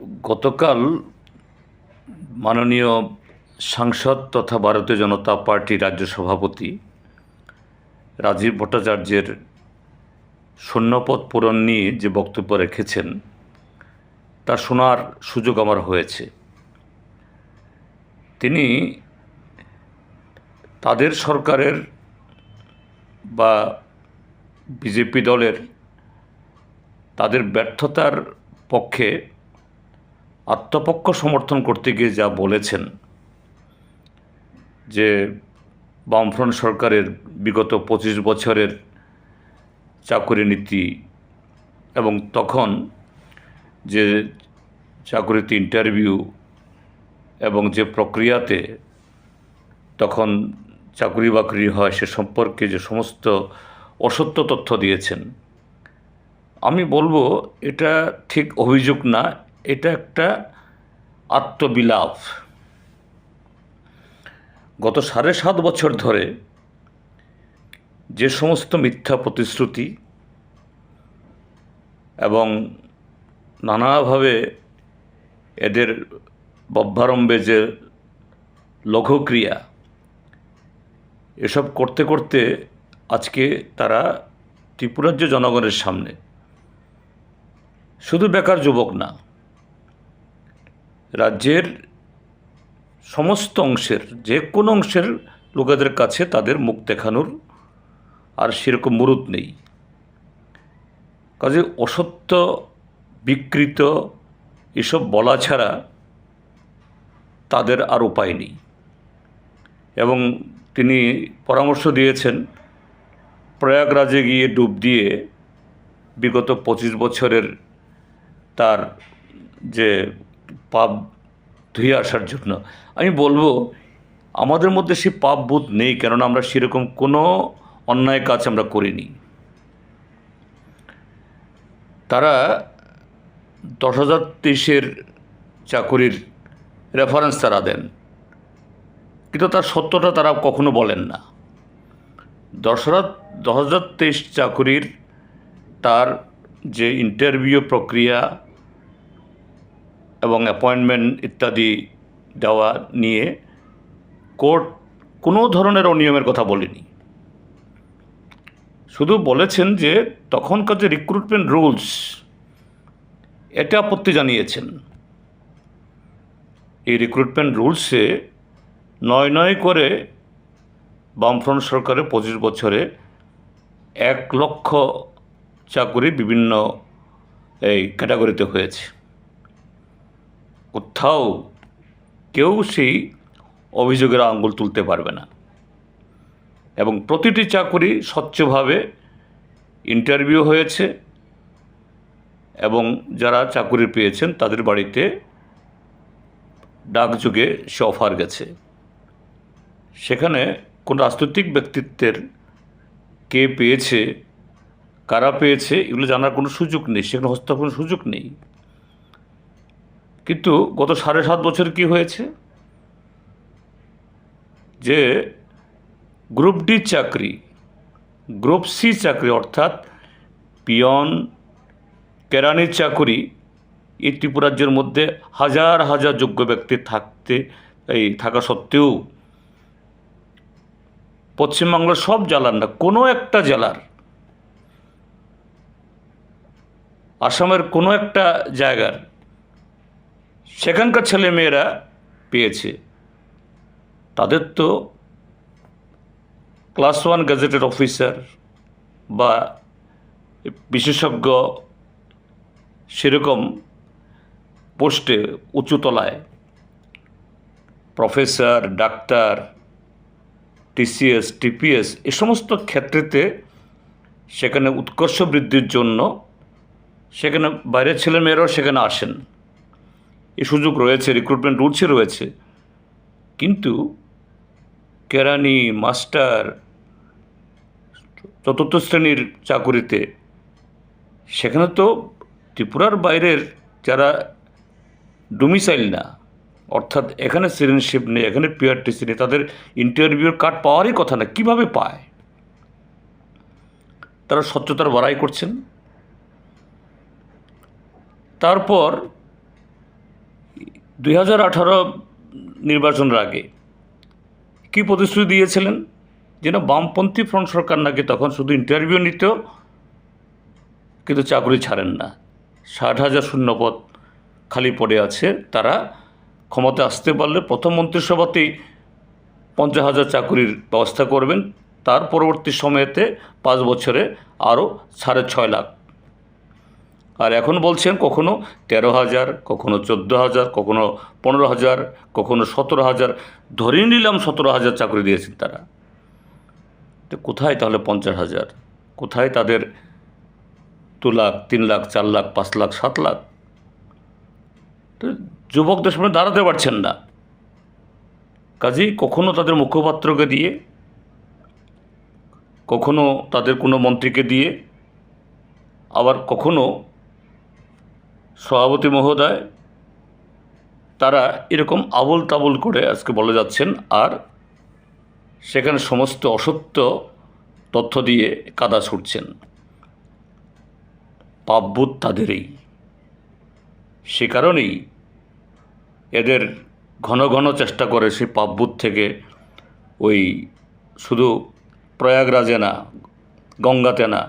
গতকাল মাননীয় সাংসদ তথা ভারতীয় জনতা পার্টি রাজ্য সভাপতি রাজীব ভট্টাচার্যের শূন্যপদ পূরণ নিয়ে যে বক্তব্য রেখেছেন, তা শোনার সুযোগ আমার হয়েছে। তিনি তাদের সরকারের বা বিজেপি দলের তাদের ব্যর্থতার পক্ষে আত্মপক্ষ সমর্থন করতে গিয়ে যা বলেছেন, যে বামফ্রন্ট সরকারের বিগত পঁচিশ বছরের চাকুরি নীতি এবং তখন যে চাকুরিতে ইন্টারভিউ এবং যে প্রক্রিয়াতে তখন চাকরি বাকরি হয় সে সম্পর্কে যে সমস্ত অসত্য তথ্য দিয়েছেন, আমি বলব এটা ঠিক অভিযোগ না এটা একটা আত্মবিলাপ। গত সাড়ে সাত বছর ধরে যে সমস্ত মিথ্যা প্রতিশ্রুতি এবং নানাভাবে এদের বভ্যারম্ভে যে লঘুক্রিয়া, এসব করতে করতে আজকে তারা ত্রিপুরাজ্য জনগণের সামনে। শুধু বেকার যুবক না রাজ্যের সমস্ত অংশের, যে কোনো অংশের লোকেদের কাছে তাদের মুখ দেখানোর আর সেরকম মুরুদ নেই। কাজে অসত্য, বিকৃত এসব বলা ছাড়া তাদের আর উপায় নেই। এবং তিনি পরামর্শ দিয়েছেন, প্রয়াগরাজে গিয়ে ডুব দিয়ে বিগত পঁচিশ বছরের তার যে পাপ ধুয়ে আসার জন্য। আমি বলব, আমাদের মধ্যে সে পাপ বোধ নেই, কেননা আমরা সেরকম কোনো অন্যায় কাজ আমরা করিনি। তারা দশ হাজার তেইশের চাকুরির রেফারেন্স তারা দেন। কিন্তু তার সত্যটা তারা কখনো বলেন না। দশ হাজার দশ হাজার তেইশ চাকুরির তার যে ইন্টারভিউ প্রক্রিয়া এবং অ্যাপয়েন্টমেন্ট ইত্যাদি দেওয়া নিয়ে কোর্ট কোনো ধরনের অনিয়মের কথা বলেনি। শুধু বলেছেন যে তখনকার যে রিক্রুটমেন্ট রুলস এটা আপত্তি জানিয়েছেন। এই রিক্রুটমেন্ট রুলসে নয় নয় করে বামফ্রন্ট সরকারের পঁচিশ বছরে এক লক্ষ চাকুরি বিভিন্ন এই ক্যাটাগরিতে হয়েছে। কোথাও কেউ সেই অভিযোগের আঙ্গুল তুলতে পারবে না। এবং প্রতিটি চাকুরি স্বচ্ছভাবে ইন্টারভিউ হয়েছে এবং যারা চাকুরি পেয়েছেন তাদের বাড়িতে ডাকযোগে সে অফার গেছে। সেখানে কোন রাজনৈতিক ব্যক্তিত্বের কে পেয়েছে, কারা পেয়েছে, এগুলো জানার কোনো সুযোগ নেই, সেখানে হস্তক্ষেপের সুযোগ নেই। কিন্তু গত সাড়ে সাত বছর কি হয়েছে? যে গ্রুপ ডি চাকরি, গ্রুপ সি চাকরি অর্থাৎ পিয়ন কেরানির চাকরি, এই ত্রিপুরাজ্যের মধ্যে হাজার হাজার যোগ্য ব্যক্তি থাকতে, এই থাকা সত্ত্বেও পশ্চিমবাংলার সব জেলার না, কোনো একটা জেলার, আসামের কোনো একটা জায়গার সেখানকার ছেলেমেয়েরা পেয়েছে। তাদের তো ক্লাস ওয়ান গ্যাজেটেড অফিসার বা বিশেষজ্ঞ সেরকম পোস্টে উঁচুতলায় প্রফেসর, ডাক্তার, টিসিএস, টিপিএস এ সমস্ত ক্ষেত্রেতে সেখানে উৎকর্ষ বৃদ্ধির জন্য সেখানে বাইরের ছেলেমেয়েরাও সেখানে আসেন। এই সুযোগ রয়েছে রিক্রুটমেন্ট রুলসই রয়েছে। কিন্তু কেরানি মাস্টার চতুর্থ শ্রেণির চাকুরিতে, সেখানে তো ত্রিপুরার বাইরের যারা ডোমিসাইল না, অর্থাৎ এখানে সিটিজেনশিপ নেই, এখানে পিআরটিসি নেই, তাদের ইন্টারভিউর কার্ড পাওয়ারই কথা না, কীভাবে পায়? তারা স্বচ্ছতার বড়াই করছেন। তারপর দুই হাজার আঠারো নির্বাচনের আগে কী প্রতিশ্রুতি দিয়েছিলেন? যেন বামপন্থী ফ্রন্ট সরকার নাকি তখন শুধু ইন্টারভিউ নিত, কিন্তু চাকরি ছাড়েন না। ষাট হাজার শূন্যপদ খালি পড়ে আছে। তারা ক্ষমতা আসতে পারলে প্রথম মন্ত্রিসভাতেই পঞ্চাশ হাজার চাকরির ব্যবস্থা করবেন। তার পরবর্তী সময়েতে পাঁচ বছরে আরও সাড়ে ছয় লাখ আর এখন বলছেন কখনো তেরো হাজার, কখনো চোদ্দ হাজার, কখনো পনেরো হাজার, কখনো সতেরো হাজার। ধরে নিলাম সতেরো হাজার চাকরি দিয়েছেন তারা। তো কোথায় তাহলে পঞ্চাশ হাজার? কোথায় তাদের দু লাখ, তিন লাখ, চার লাখ, পাঁচ লাখ, সাত লাখ? তো যুবকদের সামনে দাঁড়াতে পারছেন না। কাজেই কখনো তাদের মুখপাত্রকে দিয়ে, কখনো তাদের কোনো মন্ত্রীকে দিয়ে, আবার কখনো সভাপতি মহোদয়, তারা এরকম আবল তাবল করে আজকে বলে যাচ্ছেন আর সেখানে সমস্ত অসত্য তথ্য দিয়ে কাদা ছুটছেন। পাপবোধ তাদেরই। সে কারণেই এদের ঘন ঘন চেষ্টা করে সেই পাপবোধ থেকে ওই শুধু প্রয়াগরাজে না, গঙ্গাতে না,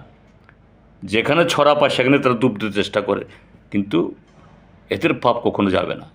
যেখানে ছড়া পায় সেখানে তারা ডুব চেষ্টা করে। কিন্তু এদের পাপ কখনো যাবে না।